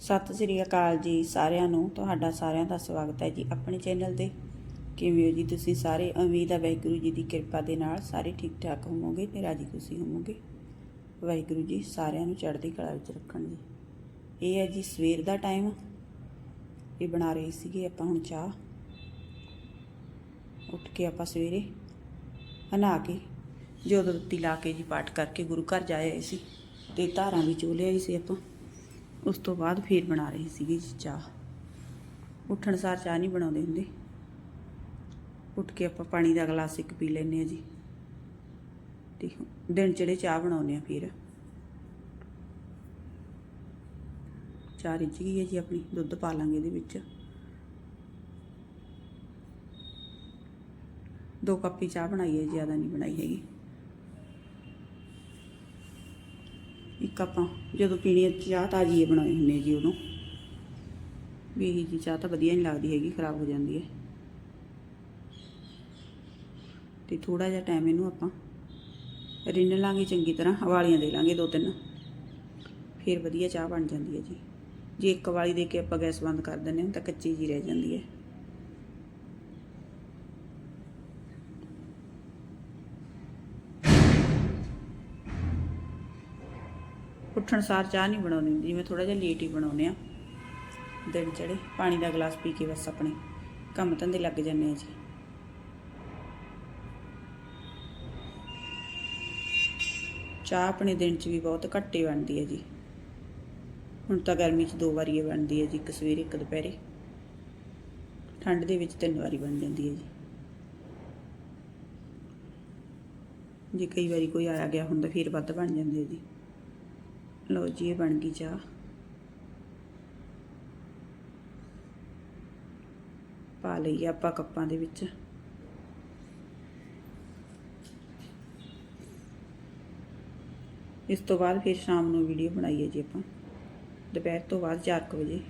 ਸਤਿ ਸ੍ਰੀ ਅਕਾਲ ਜੀ ਸਾਰਿਆਂ ਨੂੰ, ਤੁਹਾਡਾ ਸਾਰਿਆਂ ਦਾ ਸਵਾਗਤ ਹੈ ਜੀ ਆਪਣੇ ਚੈਨਲ ਤੇ। ਕਿਵੇਂ ਹੋ ਜੀ ਤੁਸੀਂ ਸਾਰੇ? ਉਮੀਦ ਹੈ ਵਾਹਿਗੁਰੂ ਜੀ ਦੀ ਕਿਰਪਾ ਦੇ ਨਾਲ ਸਾਰੇ ਠੀਕ ਠਾਕ ਹੋਵੋਗੇ ਤੇ ਰਾਜੀ ਖੁਸ਼ੀ ਹੋਵੋਗੇ। ਵਾਹਿਗੁਰੂ ਜੀ ਸਾਰਿਆਂ ਨੂੰ ਚੜ੍ਹਦੀ ਕਲਾ ਵਿੱਚ ਰੱਖਣ ਜੀ। ਇਹ ਹੈ ਜੀ ਸਵੇਰ ਦਾ ਟਾਈਮ। ਇਹ ਬਣਾ ਰਹੇ ਸੀਗੇ ਆਪਾਂ ਹੁਣ ਚਾਹ। ਉੱਠ ਕੇ ਆਪਾਂ ਸਵੇਰੇ ਨਹਾ ਕੇ ਜੋਤ ਬੱਤੀ ਲਾ ਕੇ ਜੀ ਪਾਠ ਕਰਕੇ ਗੁਰੂ ਘਰ ਜਾਏ ਸੀ ਤੇ ਧਾਰਾਂ ਵੀ ਚੋ ਲਿਆਈ ਸੀ ਆਪਾਂ। ਉਸ ਤੋਂ ਬਾਅਦ ਫੇਰ ਬਣਾ ਰਹੀ ਸੀਗੀ ਜੀ ਚਾਹ। ਉੱਠਣ ਸਾਰ ਚਾਹ ਨਹੀਂ ਬਣਾਉਂਦੇ ਹੁੰਦੇ। ਉੱਠ ਕੇ ਆਪਾਂ ਪਾਣੀ ਦਾ ਗਲਾਸ ਇੱਕ ਪੀ ਲੈਨੇ ਆ ਜੀ। ਤੇ ਦਿਨ ਚੜੇ ਚਾਹ ਬਣਾਉਂਦੇ ਆ ਫਿਰ। ਚਾਹ ਰਿੱਝ ਗਈ ਹੈ ਜੀ ਆਪਣੀ, ਦੁੱਧ ਪਾ ਲਾਂਗੇ ਇਹਦੇ ਵਿੱਚ। ਦੋ ਕੱਪ ਹੀ ਚਾਹ ਬਣਾਈ ਹੈ, ਜ਼ਿਆਦਾ ਨਹੀਂ ਬਣਾਈ ਹੈਗੀ। ਇੱਕ ਆਪਾਂ ਜਦੋਂ ਪੀਣੀ ਹੈ, ਚਾਹ ਤਾਜੀ ਬਣਾਈ ਹੁੰਦੀ ਹੈ ਜੀ ਉਦੋਂ। ਵੀ ਇਹ ਜੀ ਚਾਹ ਤਾਂ ਵਧੀਆ ਨਹੀਂ ਲੱਗਦੀ ਹੈਗੀ, ਖਰਾਬ ਹੋ ਜਾਂਦੀ ਹੈ। ਤੇ ਥੋੜਾ ਜਿਹਾ ਟਾਈਮ ਇਹਨੂੰ ਆਪਾਂ ਰਿੰਨ ਲਾਂਗੇ ਚੰਗੀ ਤਰ੍ਹਾਂ ਹਵਾਲੀਆਂ ਦੇ ਲਾਂਗੇ ਦੋ ਤਿੰਨ। ਫਿਰ ਵਧੀਆ ਚਾਹ ਬਣ ਜਾਂਦੀ ਹੈ ਜੀ। ਜੇ ਇੱਕ ਵਾਲੀ ਦੇ ਕੇ ਆਪਾਂ ਗੈਸ ਬੰਦ ਕਰ ਦਿੰਦੇ ਹਾਂ, ਤਾਂ ਕੱਚੀ ਜੀ ਰਹਿ ਜਾਂਦੀ ਹੈ। ਉੱਠਣ ਸਾਰ ਚਾਹ ਨਹੀਂ ਬਣਾਉਂਦੀ ਜਿਵੇਂ ਥੋੜਾ ਜਿਹਾ ਲੇਟ ਹੀ ਬਣਾਉਨੇ ਆ ਦਿਨ ਚੜੇ ਪਾਣੀ ਦਾ ਗਲਾਸ ਪੀ ਕੇ ਬਸ ਆਪਣੇ ਕੰਮ ਧੰਦੇ ਲੱਗ ਜਾਂਦੇ ਆ ਜੀ। ਚਾਹ ਆਪਣੇ ਦਿਨ 'ਚ ਵੀ ਬਹੁਤ ਘੱਟੇ ਬਣਦੀ ਹੈ ਜੀ। ਹੁਣ ਤਾਂ ਗਰਮੀ 'ਚ ਦੋ ਵਾਰੀ ਇਹ ਬਣਦੀ ਹੈ ਜੀ, ਇੱਕ ਸਵੇਰੇ, ਇੱਕ ਦੁਪਹਿਰੇ। ਠੰਡ ਦੇ ਵਿੱਚ ਤਿੰਨ ਵਾਰੀ ਬਣ ਜਾਂਦੀ ਹੈ ਜੀ। ਜੇ ਕਈ ਵਾਰੀ ਕੋਈ ਆਇਆ ਗਿਆ ਹੁੰਦਾ, ਫਿਰ ਵੱਧ ਬਣ ਜਾਂਦੇ ਹੈ ਜੀ। ਲੋ ਜੀ, ਇਹ ਬਣ ਗਈ ਚਾਹ। ਪਾ ਲਈ ਆਪਾਂ ਕੱਪਾਂ ਦੇ ਵਿੱਚ। ਇਸ ਤੋਂ ਬਾਅਦ ਫਿਰ ਸ਼ਾਮ ਨੂੰ ਵੀਡੀਓ ਬਣਾਈਏ ਜੀ ਆਪਾਂ। ਦੁਪਹਿਰ ਤੋਂ ਬਾਅਦ 4 ਵਜੇ।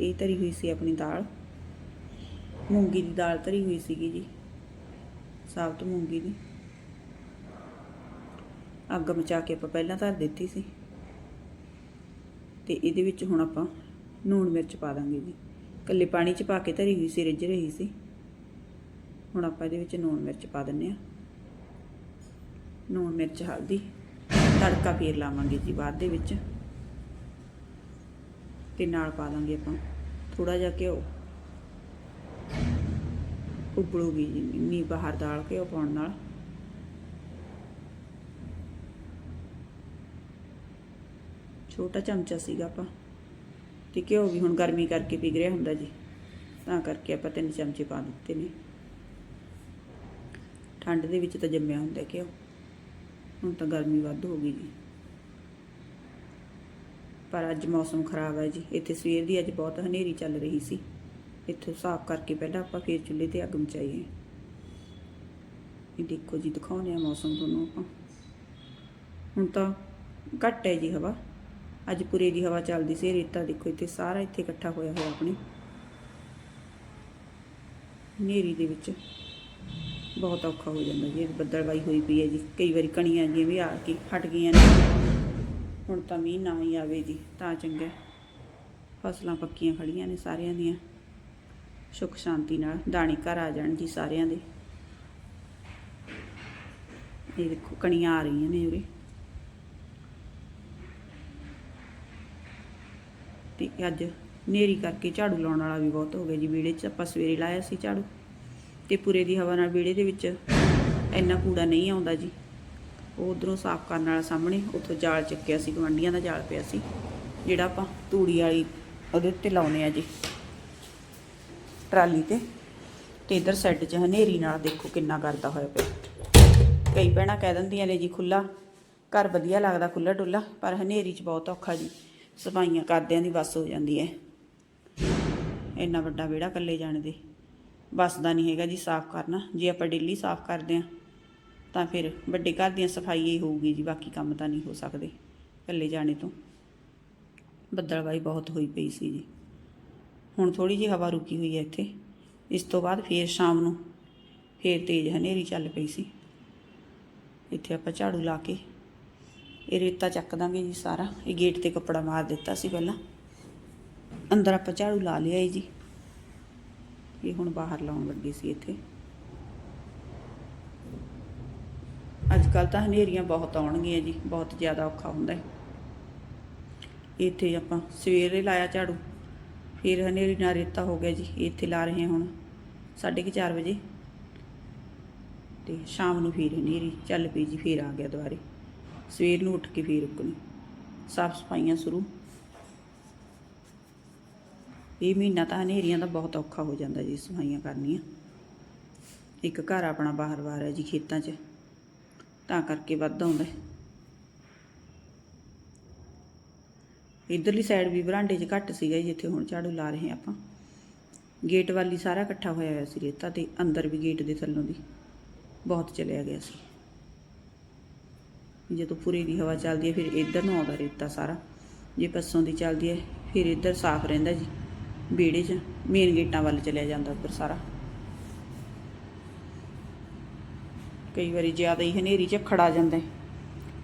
ਇਹ ਧਰੀ ਹੋਈ ਸੀ ਆਪਣੀ ਦਾਲ। ਮੂੰਗੀ ਦੀ ਦਾਲ ਧਰੀ ਹੋਈ ਸੀਗੀ ਜੀ। ਸਾਬਤ ਮੂੰਗੀ ਦੀ। ਅੱਗ ਮਚਾ ਕੇ ਆਪਾਂ ਪਹਿਲਾਂ ਧਰ ਦਿੱਤੀ ਸੀ। ਤੇ ਇਹਦੇ ਵਿੱਚ ਹੁਣ ਆਪਾਂ ਨੂਣ ਮਿਰਚ ਪਾ ਦਾਂਗੇ ਜੀ। ਕੱਲੇ ਪਾਣੀ 'ਚ ਪਾ ਕੇ ਧਰੀ ਹੋਈ ਸੀ, ਰਿੱਝ ਰਹੀ ਸੀ। ਹੁਣ ਆਪਾਂ ਇਹਦੇ ਵਿੱਚ ਨੂਣ ਮਿਰਚ ਪਾ ਦਿੰਨੇ ਆ ਨੂਣ ਮਿਰਚ, ਹਲਦੀ, ਤੜਕਾ ਫੇਰ ਲਾਵਾਂਗੇ ਜੀ ਬਾਅਦ ਦੇ ਵਿੱਚ। ਤੇ ਨਾਲ ਪਾ ਦਾਂਗੇ ਆਪਾਂ ਥੋੜਾ ਜਿਹਾ ਘਿਓ। ਉਬਲੂਗੀ ਜੀ ਨੀ ਬਾਹਰ ਦਾਲ ਘਿਓ ਪਾਉਣ ਨਾਲ। ਛੋਟਾ ਚਮਚਾ ਸੀਗਾ ਆਪਾਂ। ਤੇ ਘਿਓ ਵੀ ਹੁਣ ਗਰਮੀ ਕਰਕੇ ਪਿਘ ਹੁੰਦਾ ਜੀ। ਤਾਂ ਕਰਕੇ ਆਪਾਂ ਤਿੰਨ ਚਮਚੇ ਪਾ ਦਿੱਤੇ ਨੇ। ਠੰਡ ਦੇ ਵਿੱਚ ਤਾਂ ਜੰਮਿਆ ਹੁੰਦਾ ਘਿਓ। ਹੁਣ ਤਾਂ ਗਰਮੀ ਵੱਧ ਹੋ ਗਈ ਜੀ। ਪਰ ਅੱਜ ਮੌਸਮ ਖਰਾਬ ਹੈ ਜੀ। ਇੱਥੇ ਸਵੇਰ ਦੀ ਅੱਜ ਬਹੁਤ ਹਨੇਰੀ ਚੱਲ ਰਹੀ ਸੀ। ਇੱਥੋਂ ਸਾਫ਼ ਕਰਕੇ ਪਹਿਲਾਂ ਆਪਾਂ ਫੇਰ ਚੁੱਲ੍ਹੇ ਤੇ ਅੱਗ ਮਚਾਈਏ ਇਹ ਦੇਖੋ ਜੀ, ਦਿਖਾਉਂਦੇ ਆ ਮੌਸਮ ਤੁਹਾਨੂੰ ਆਪਾਂ। ਹੁਣ ਤਾਂ ਘੱਟ ਹੈ ਜੀ ਹਵਾ। ਅੱਜ ਪੂਰੇ ਦੀ ਹਵਾ ਚੱਲਦੀ ਸੀ, ਰੇਤਾ ਦੇਖੋ ਇੱਥੇ ਸਾਰਾ ਇੱਥੇ ਇਕੱਠਾ ਹੋਇਆ ਹੋਇਆ ਆਪਣੇ। ਹਨੇਰੀ ਦੇ ਵਿੱਚ ਬਹੁਤ ਔਖਾ ਹੋ ਜਾਂਦਾ ਜੀ ਬੱਦਲਵਾਈ ਹੋਈ ਪਈ ਹੈ ਜੀ। ਕਈ ਵਾਰੀ ਕਣੀਆਂ ਜਿਹੀਆਂ ਵੀ ਆ ਕੇ ਹਟ ਗਈਆਂ ਨੇ। ਹੁਣ ਤਾਂ ਮੀਂਹ ਨਾ ਹੀ ਆਵੇ ਜੀ, ਤਾਂ ਚੰਗਾ ਫਸਲਾਂ ਪੱਕੀਆਂ ਖੜੀਆਂ ਨੇ ਸਾਰਿਆਂ ਦੀਆਂ। ਸੁੱਖ ਸ਼ਾਂਤੀ ਨਾਲ ਦਾਣੇ ਘਰ ਆ ਜਾਣ ਜੀ ਸਾਰਿਆਂ ਦੇ। ਇਹ ਦੇਖੋ ਕਣੀਆਂ ਆ ਰਹੀਆਂ ਨੇ ਉਰੇ। ਤੇ ਅੱਜ ਨੇਰੀ ਕਰਕੇ ਝਾੜੂ ਲਾਉਣ ਵਾਲਾ ਵੀ ਬਹੁਤ ਹੋ ਗਿਆ ਜੀ। ਵਿਹੜੇ 'ਚ ਆਪਾਂ ਸਵੇਰੇ ਲਾਇਆ ਸੀ ਝਾੜੂ ਤੇ ਪੂਰੇ ਦੀ ਹਵਾ ਨਾਲ ਵਿਹੜੇ ਦੇ ਵਿੱਚ ਇੰਨਾ ਕੂੜਾ ਨਹੀਂ ਆਉਂਦਾ ਜੀ। ਉਹ ਉਧਰੋਂ ਸਾਫ਼ ਕਰਨ ਵਾਲਾ ਸਾਹਮਣੇ ਉੱਥੋਂ ਜਾਲ ਚੱਕਿਆ ਸੀ ਗਵੰਡੀਆਂ ਦਾ ਜਾਲ ਪਿਆ ਸੀ, ਜਿਹੜਾ ਆਪਾਂ ਤੂੜੀ ਵਾਲੀ ਉਹਦੇ ਉੱਤੇ ਲਾਉਨੇ ਆ ਜੀ। ਟਰਾਲੀ ਤੇ ਤੇ ਇਧਰ ਸਾਈਡ 'ਚ ਹਨੇਰੀ ਨਾਲ ਦੇਖੋ ਕਿੰਨਾ ਕਰਦਾ ਹੋਇਆ ਪਿਆ। ਕਈ ਭੈਣਾਂ ਕਹਿ ਦਿੰਦੀਆਂ ਨੇ ਜੀ ਖੁੱਲਾ ਘਰ ਵਧੀਆ ਲੱਗਦਾ ਖੁੱਲਾ ਡੁੱਲਾ ਪਰ ਹਨੇਰੀ 'ਚ ਬਹੁਤ ਔਖਾ ਜੀ। ਸਫਾਈਆਂ ਕਰਦਿਆਂ ਦੀ ਬਸ ਹੋ ਜਾਂਦੀ ਹੈ ਇੰਨਾ ਵੱਡਾ ਵਿਹੜਾ ਇਕੱਲੇ ਜਾਣ ਦੇ। ਬਸਦਾ ਨਹੀਂ ਹੈਗਾ ਜੀ ਸਾਫ਼ ਕਰਨਾ। ਜੇ ਆਪਾਂ ਡੇਲੀ ਸਾਫ਼ ਕਰਦੇ ਹਾਂ ਤਾਂ ਫਿਰ ਵੱਡੇ ਘਰ ਦੀਆਂ ਸਫ਼ਾਈ ਹੀ ਹੋਊਗੀ ਜੀ, ਬਾਕੀ ਕੰਮ ਤਾਂ ਨਹੀਂ ਹੋ ਸਕਦੇ ਇਕੱਲੇ ਜਾਣੇ ਤੋਂ। ਬੱਦਲਵਾਈ ਬਹੁਤ ਹੋਈ ਪਈ ਸੀ ਜੀ। ਹੁਣ ਥੋੜੀ ਜਿਹੀ ਹਵਾ ਰੁਕੀ ਹੋਈ ਹੈ ਇੱਥੇ। ਇਸ ਤੋਂ ਬਾਅਦ ਫੇਰ ਸ਼ਾਮ ਨੂੰ ਫੇਰ ਤੇਜ਼ ਹਨੇਰੀ ਚੱਲ ਪਈ ਸੀ। ਇੱਥੇ ਆਪਾਂ ਝਾੜੂ ਲਾ ਕੇ ਇਹ ਰੇਤਾ ਚੱਕ ਦਾਂਗੇ ਜੀ ਸਾਰਾ। ਇਹ ਗੇਟ ਤੇ ਕੱਪੜਾ ਮਾਰ ਦਿੱਤਾ ਸੀ ਪਹਿਲਾਂ। ਅੰਦਰ ਆਪਾਂ ਝਾੜੂ ਲਾ ਲਿਆ ਜੀ। ਇਹ ਹੁਣ ਬਾਹਰ ਲਾਉਣ ਲੱਗੀ ਸੀ ਇੱਥੇ। ਅੱਜ ਕੱਲ ਤਾਂ ਹਨੇਰੀਆਂ ਬਹੁਤ ਆਉਣਗੀਆਂ ਜੀ। ਬਹੁਤ ਜ਼ਿਆਦਾ ਔਖਾ ਹੁੰਦਾ ਹੈ ਇੱਥੇ ਆਪਾਂ ਸਵੇਰੇ ਲਾਇਆ ਝਾੜੂ। ਫਿਰ ਹਨੇਰੀ ਨਾਲ ਰੇਤਾ ਹੋ ਗਿਆ ਜੀ। ਇੱਥੇ ਲਾ ਰਹੇ ਹਾਂ ਹੁਣ 4:30 ਵਜੇ। ਤੇ ਸ਼ਾਮ ਨੂੰ ਫਿਰ ਹਨੇਰੀ ਚੱਲ ਪਈ ਜੀ। ਫਿਰ ਆ ਗਿਆ ਦੁਬਾਰੇ। ਸਵੇਰ ਨੂੰ ਉੱਠ ਕੇ ਫਿਰ ਰੁਕਣੀ ਸਾਫ਼ ਸਫਾਈਆਂ ਸ਼ੁਰੂ। ਇਹ ਮਹੀਨਾ ਤਾਂ ਹਨੇਰੀਆਂ ਦਾ ਬਹੁਤ ਔਖਾ ਹੋ ਜਾਂਦਾ ਜੀ, ਸਫਾਈਆਂ ਕਰਨੀਆਂ। ਇੱਕ ਘਰ ਆਪਣਾ ਬਾਹਰ-ਬਾਹਰ ਹੈ ਜੀ ਖੇਤਾਂ 'ਚ, ਤਾਂ ਕਰਕੇ ਵੱਧ ਆਉਂਦਾ ਹੈ। ਇਧਰਲੀ ਸਾਈਡ ਵੀ ਬਰਾਂਡੇ 'ਚ ਘੱਟ ਸੀਗਾ ਜਿੱਥੇ ਹੁਣ ਝਾੜੂ ਲਾ ਰਹੇ ਹਾਂ ਆਪਾਂ। ਗੇਟ ਵਾਲੀ ਸਾਰਾ ਇਕੱਠਾ ਹੋਇਆ ਹੋਇਆ ਸੀ ਰੇਤਾ ਤੇ ਅੰਦਰ ਵੀ ਗੇਟ ਦੇ ਥੱਲੋਂ ਦੀ ਬਹੁਤ ਚਲਿਆ ਗਿਆ ਸੀ। ਜਦੋਂ ਪੂਰੀ ਦੀ ਹਵਾ ਚੱਲਦੀ ਹੈ, ਫਿਰ ਇੱਧਰ ਨੂੰ ਆਉਂਦਾ ਰੇਤਾ ਸਾਰਾ। ਜੇ ਪੱਸੋਂ ਦੀ ਚੱਲਦੀ ਹੈ, ਫਿਰ ਇੱਧਰ ਸਾਫ਼ ਰਹਿੰਦਾ ਜੀ। ਵਿਹੜੇ 'ਚ ਮੇਨ ਗੇਟਾਂ ਵੱਲ ਚਲਿਆ ਜਾਂਦਾ ਉੱਧਰ ਸਾਰਾ। ਕਈ ਵਾਰੀ ਜ਼ਿਆਦਾ ਹੀ ਹਨੇਰੀ 'ਚ ਖੜਾ ਜਾਂਦਾ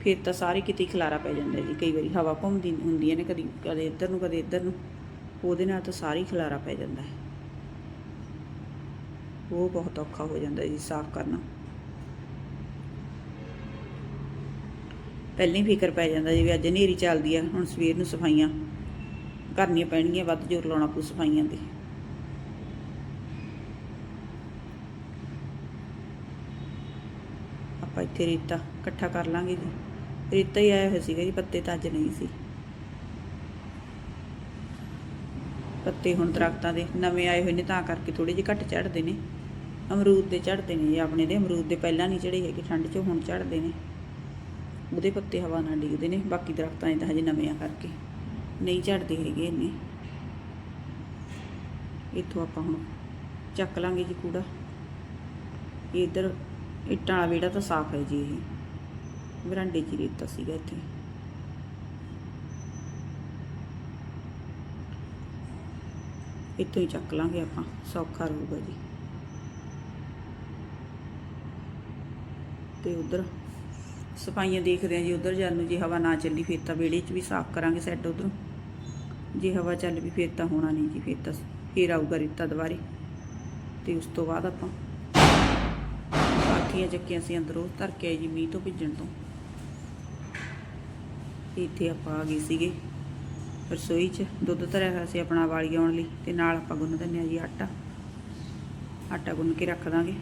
ਫਿਰ ਤਾਂ ਸਾਰੇ ਕਿਤੇ ਖਲਾਰਾ ਪੈ ਜਾਂਦਾ ਜੀ। ਕਈ ਵਾਰੀ ਹਵਾ ਘੁੰਮਦੀ ਹੁੰਦੀ ਹੈ ਨੇ ਕਦੀ, ਕਦੇ ਇੱਧਰ ਨੂੰ, ਕਦੇ ਇੱਧਰ ਨੂੰ। ਉਹਦੇ ਨਾਲ ਤਾਂ ਸਾਰੀ ਖਲਾਰਾ ਪੈ ਜਾਂਦਾ ਹੈ। ਉਹ ਬਹੁਤ ਔਖਾ ਹੋ ਜਾਂਦਾ ਜੀ, ਸਾਫ਼ ਕਰਨਾ। ਪਹਿਲਾਂ ਹੀ ਫਿਕਰ ਪੈ ਜਾਂਦਾ ਜੀ ਵੀ ਅੱਜ ਹਨੇਰੀ ਚੱਲਦੀ ਆ, ਹੁਣ ਸਵੇਰ ਨੂੰ ਸਫਾਈਆਂ ਕਰਨੀਆਂ ਪੈਣਗੀਆਂ, ਵੱਧ ਜ਼ੋਰ ਲਾਉਣਾ ਪਊ ਸਫਾਈਆਂ ਤੇ। ਆਪਾਂ ਇੱਥੇ ਰੇਤਾ ਇਕੱਠਾ ਕਰ ਲਾਂਗੇ ਜੀ। ਰੇਤਾ ਹੀ ਆਇਆ ਹੋਇਆ ਸੀਗਾ ਜੀ, ਪੱਤੇ ਤਾਂ ਅੱਜ ਨਹੀਂ ਸੀ। ਪੱਤੇ ਹੁਣ ਦਰਖਤਾਂ ਦੇ ਨਵੇਂ ਆਏ ਹੋਏ ਨੇ, ਤਾਂ ਕਰਕੇ ਥੋੜੇ ਜਿਹੇ ਘੱਟ ਚੜ੍ਹਦੇ ਨੇ। ਅਮਰੂਦ ਦੇ ਝੜਦੇ ਨੇ ਜੀ, ਆਪਣੇ ਦੇ ਅਮਰੂਦ ਦੇ ਪਹਿਲਾਂ ਨਹੀਂ ਚੜੇ ਹੈਗੇ, ਠੰਡ 'ਚ ਹੁਣ ਝੜਦੇ ਨੇ। ਉਹਦੇ ਪੱਤੇ ਹਵਾ ਨਾਲ ਡਿੱਗਦੇ ਨੇ, ਬਾਕੀ ਦਰਖਤਾਂ ਦੇ ਤਾਂ ਹਜੇ ਨਵੇਂ ਆ ਕਰਕੇ ਨਹੀਂ ਝੜਦੇ ਹੈਗੇ ਇੰਨੇ। ਇੱਥੋਂ ਆਪਾਂ ਹੁਣ ਚੱਕ ਲਾਂਗੇ ਜੀ ਕੂੜਾ। ਇਹ ਇੱਧਰ ਇੱਟਾਂ ਵਾਲਾ ਵਿਹੜਾ ਤਾਂ ਸਾਫ਼ ਹੈ ਜੀ ਇਹ। ਵਰਾਂਡੇ 'ਚ ਰੇਤਾ ਸੀਗਾ ਇੱਥੇ। ਇੱਥੋਂ ਹੀ ਚੱਕ ਲਾਂਗੇ ਆਪਾਂ, ਸੌਖਾ ਰਹੂਗਾ ਜੀ। ਤੇ ਉਧਰ ਸਫਾਈਆਂ ਦੇਖਦੇ ਆ ਜੀ, ਉਧਰ ਜਾਣ ਨੂੰ ਜੇ ਹਵਾ ਨਾ ਚੱਲੀ ਫਿਰ ਤਾਂ ਵਿਹੜੇ 'ਚ ਵੀ ਸਾਫ਼ ਕਰਾਂਗੇ ਸੈੱਟ ਉਧਰੋਂ। ਜੇ ਹਵਾ ਚੱਲ ਵੀ ਫਿਰ ਤਾਂ ਹੋਣਾ ਨਹੀਂ ਜੀ, ਫਿਰ ਤਾਂ ਫਿਰ ਆਊਗਾ ਰੇਤਾ ਦੁਬਾਰੇ। ਤੇ ਉਸ ਤੋਂ ਬਾਅਦ ਆਪਾਂ ਪਾਥੀਆਂ ਚੱਕੀਆਂ ਸੀ ਅੰਦਰੋਂ ਧਰ ਕੇ ਆਏ ਜੀ ਮੀਂਹ ਤੋਂ ਭਿੱਜਣ ਤੋਂ। ਇੱਥੇ ਆਪਾਂ ਆ ਗਏ ਸੀਗੇ ਰਸੋਈ 'ਚ, ਦੁੱਧ ਧਰਿਆ ਹੋਇਆ ਸੀ ਆਪਣਾ ਵਾਲੀ ਆਉਣ ਲਈ ਤੇ ਨਾਲ ਆਪਾਂ ਗੁੰਨ ਦਿੰਦੇ ਆ ਜੀ ਆਟਾ। ਆਟਾ ਗੁੰਨ ਕੇ ਰੱਖ ਦਾਂਗੇ।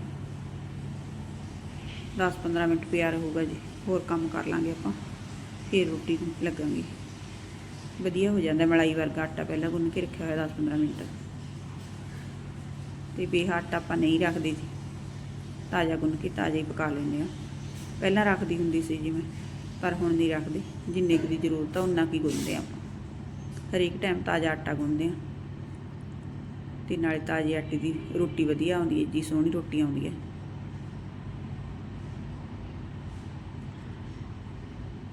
10-15 ਮਿੰਟ ਪਿਆ ਰਹੂਗਾ ਜੀ। ਹੋਰ ਕੰਮ ਕਰ ਲਾਂਗੇ ਆਪਾਂ, ਫਿਰ ਰੋਟੀ ਨੂੰ ਲੱਗਾਂਗੇ। ਵਧੀਆ ਹੋ ਜਾਂਦਾ, ਮਲਾਈ ਵਰਗਾ ਆਟਾ ਪਹਿਲਾਂ ਗੁੰਨ ਕੇ ਰੱਖਿਆ ਹੋਇਆ 10-15 ਮਿੰਟ। ਤੇ ਬੇਹਾ ਆਟਾ ਆਪਾਂ ਨਹੀਂ ਰੱਖਦੇ ਜੀ, ਤਾਜ਼ਾ ਗੁੰਨ ਕੇ ਤਾਜ਼ਾ ਹੀ ਪਕਾ ਲੈਂਦੇ ਆ ਪਹਿਲਾਂ ਰੱਖਦੀ ਹੁੰਦੀ ਸੀ ਜੀ ਮੈਂ, ਪਰ ਹੁਣ ਨਹੀਂ ਰੱਖਦੇ, ਜਿੰਨੇ ਕੁ ਦੀ ਜ਼ਰੂਰਤ ਆ ਉਨਾ ਕੀ ਗੁੰਨਦੇ ਆ ਆਪਾਂ। ਹਰੇਕ ਟਾਈਮ ਤਾਜ਼ਾ ਆਟਾ ਗੁੰਨਦੇ ਆ ਤੇ ਨਾਲੇ ਤਾਜ਼ੇ ਆਟੇ ਦੀ ਰੋਟੀ ਵਧੀਆ ਆਉਂਦੀ ਹੈ ਜੀ, ਸੋਹਣੀ ਰੋਟੀ ਆਉਂਦੀ ਹੈ।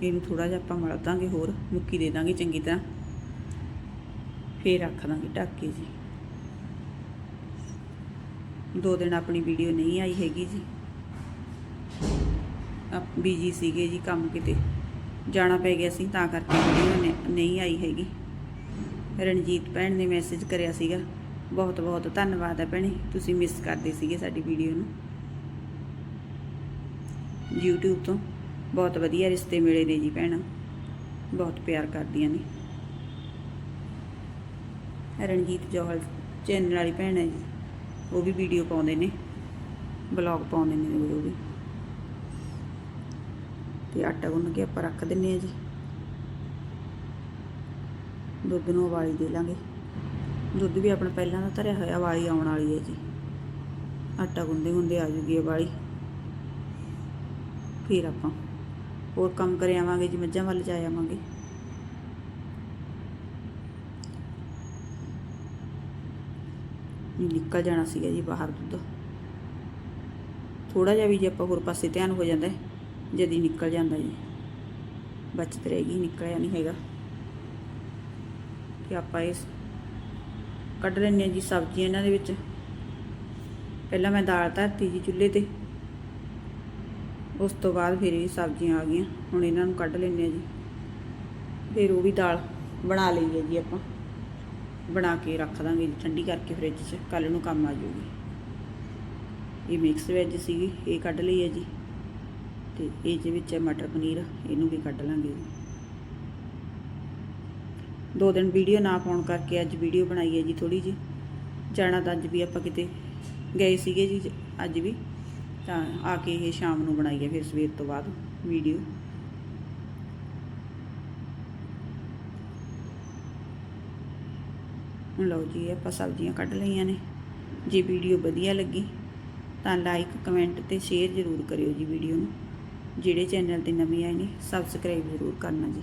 ਇਹਨੂੰ ਥੋੜਾ ਜਿਹਾ ਆਪਾਂ ਮਲ ਦਾਂਗੇ ਹੋਰ, ਮੁੱਕੀ ਦੇ ਦਾਂਗੇ ਚੰਗੀ ਤਰ੍ਹਾਂ। ਫੇਰ ਰੱਖ ਦਾਂਗੇ ਢੱਕ ਕੇ ਜੀ। ਦੋ ਦਿਨ ਆਪਣੀ ਵੀਡੀਓ ਨਹੀਂ ਆਈ ਹੈਗੀ ਜੀ। ਆਪ ਬੀਜੀ ਸੀਗੇ ਜੀ ਕੰਮ ਕਿਤੇ। ਜਾਣਾ ਪੈ ਗਿਆ ਸੀ, ਤਾਂ ਕਰਕੇ ਵੀਡੀਓ ਨਹੀਂ ਆਈ ਹੈਗੀ। ਰਣਜੀਤ ਭੈਣ ਨੇ ਮੈਸੇਜ ਕਰਿਆ ਸੀਗਾ। ਬਹੁਤ ਬਹੁਤ ਧੰਨਵਾਦ ਹੈ ਭੈਣੇ, ਤੁਸੀਂ ਮਿਸ ਕਰਦੇ ਸੀਗੇ ਸਾਡੀ ਵੀਡੀਓ ਨੂੰ। YouTube ਤੋਂ। ਬਹੁਤ ਵਧੀਆ ਰਿਸ਼ਤੇ ਮਿਲੇ ਨੇ ਜੀ ਭੈਣਾਂ। ਬਹੁਤ ਪਿਆਰ ਕਰਦੀਆਂ ਨੇ। ਰਣਜੀਤ ਜੋਹਲ ਚੈਨਲ ਵਾਲੀ ਭੈਣ ਹੈ ਜੀ। ਉਹ ਵੀ ਵੀਡੀਓ ਪਾਉਂਦੇ ਨੇ। ਬਲੌਗ ਪਾਉਂਦੇ ਨੇ ਉਹ ਵੀ। ਤੇ ਆਟਾ ਗੁੰਨ ਕੇ ਆਪਾਂ ਰੱਖ ਦਿੰਨੇ ਆ ਜੀ। ਦੁੱਧ ਨੂੰ ਉਬਾਲੀ ਦੇ ਲਾਂਗੇ। ਦੁੱਧ ਵੀ ਆਪਣਾ ਪਹਿਲਾਂ ਦਾ ਧਰਿਆ ਹੋਇਆ, ਉਬਾਲੀ ਆਉਣ ਵਾਲੀ ਹੈ ਜੀ। ਆਟਾ ਗੁੰਦੇ ਹੁੰਦੇ ਆ ਜੂਗੀ ਉਬਾਲੀ। ਫਿਰ ਆਪਾਂ ਹੋਰ ਕੰਮ ਕਰ ਆਵਾਂਗੇ ਜੀ ਮੱਝਾਂ ਵੱਲ ਜਾ ਆਵਾਂਗੇ। ਇਹ ਨਿਕਲ ਜਾਣਾ ਸੀਗਾ ਜੀ ਬਾਹਰ ਦੁੱਧ। ਥੋੜਾ ਜਿਹਾ ਵੀ ਜੇ ਆਪਾਂ ਹੋਰ ਪਾਸੇ ਧਿਆਨ ਹੋ ਜਾਂਦਾ ਹੈ, ਨਿਕਲ ਜਾਂਦਾ ਜੀ। ਬਚਤ ਰਹੇਗੀ ਨਿਕਲਿਆ ਨਹੀਂ ਹੈਗਾ। ਤੇ ਆਪਾਂ ਇਸ ਕੱਢ ਲੈਂਦੇ ਹਾਂ ਜੀ ਸਬਜ਼ੀ ਇਹਨਾਂ ਦੇ ਵਿੱਚ। ਪਹਿਲਾਂ ਮੈਂ ਦਾਲ ਧਰਤੀ ਜੀ ਚੁੱਲ੍ਹੇ ਤੇ। ਉਸ ਤੋਂ ਬਾਅਦ ਫਿਰ ਇਹ ਸਬਜ਼ੀਆਂ ਆ ਗਈਆਂ। ਹੁਣ ਇਹਨਾਂ ਨੂੰ ਕੱਢ ਲੈਂਦੇ ਆ ਜੀ। ਫਿਰ ਉਹ ਵੀ ਦਾਲ ਬਣਾ ਲਈ ਹੈ ਜੀ ਆਪਾਂ। ਬਣਾ ਕੇ ਰੱਖ ਦਾਂਗੇ ਜੀ ਠੰਡੀ ਕਰਕੇ ਫ੍ਰਿਜ 'ਚ। ਕੱਲ ਨੂੰ ਕੰਮ ਆ ਜੂਗੀ ਇਹ ਮਿਕਸ ਵੈਜ ਸੀਗੀ, ਇਹ ਕੱਢ ਲਈ ਹੈ ਜੀ। ਤੇ ਇਹ ਦੇ ਵਿੱਚ ਹੈ ਮਟਰ ਪਨੀਰ, ਇਹਨੂੰ ਵੀ ਕੱਢ ਲਾਂਗੇ ਜੀ। ਦੋ ਦਿਨ ਵੀਡੀਓ ਨਾ ਪਾਉਣ ਕਰਕੇ ਅੱਜ ਵੀਡੀਓ ਬਣਾਈ ਹੈ ਜੀ ਥੋੜੀ ਜੀ ਜਾਣਾ ਤਾਂ ਅੱਜ ਵੀ ਆਪਾਂ ਕਿਤੇ ਗਏ ਸੀਗੇ ਜੀ, ਅੱਜ ਵੀ। ਤਾਂ ਆ ਕੇ ਇਹ ਸ਼ਾਮ ਨੂੰ ਬਣਾਈਏ ਫਿਰ ਸਵੇਰ ਤੋਂ ਬਾਅਦ ਵੀਡੀਓ। ਲਓ ਜੀ ਆਪਾਂ ਸਬਜ਼ੀਆਂ ਕੱਢ ਲਈਆਂ ਨੇ। ਜੇ ਵੀਡੀਓ ਵਧੀਆ ਲੱਗੀ ਤਾਂ ਲਾਈਕ ਕਮੈਂਟ ਤੇ ਸ਼ੇਅਰ ਜ਼ਰੂਰ ਕਰਿਓ ਜੀ ਵੀਡੀਓ ਨੂੰ। ਜਿਹੜੇ ਚੈਨਲ ਤੇ ਨਵੇਂ ਆਏ ਨੇ ਸਬਸਕ੍ਰਾਈਬ ਜ਼ਰੂਰ ਕਰਨਾ ਜੀ।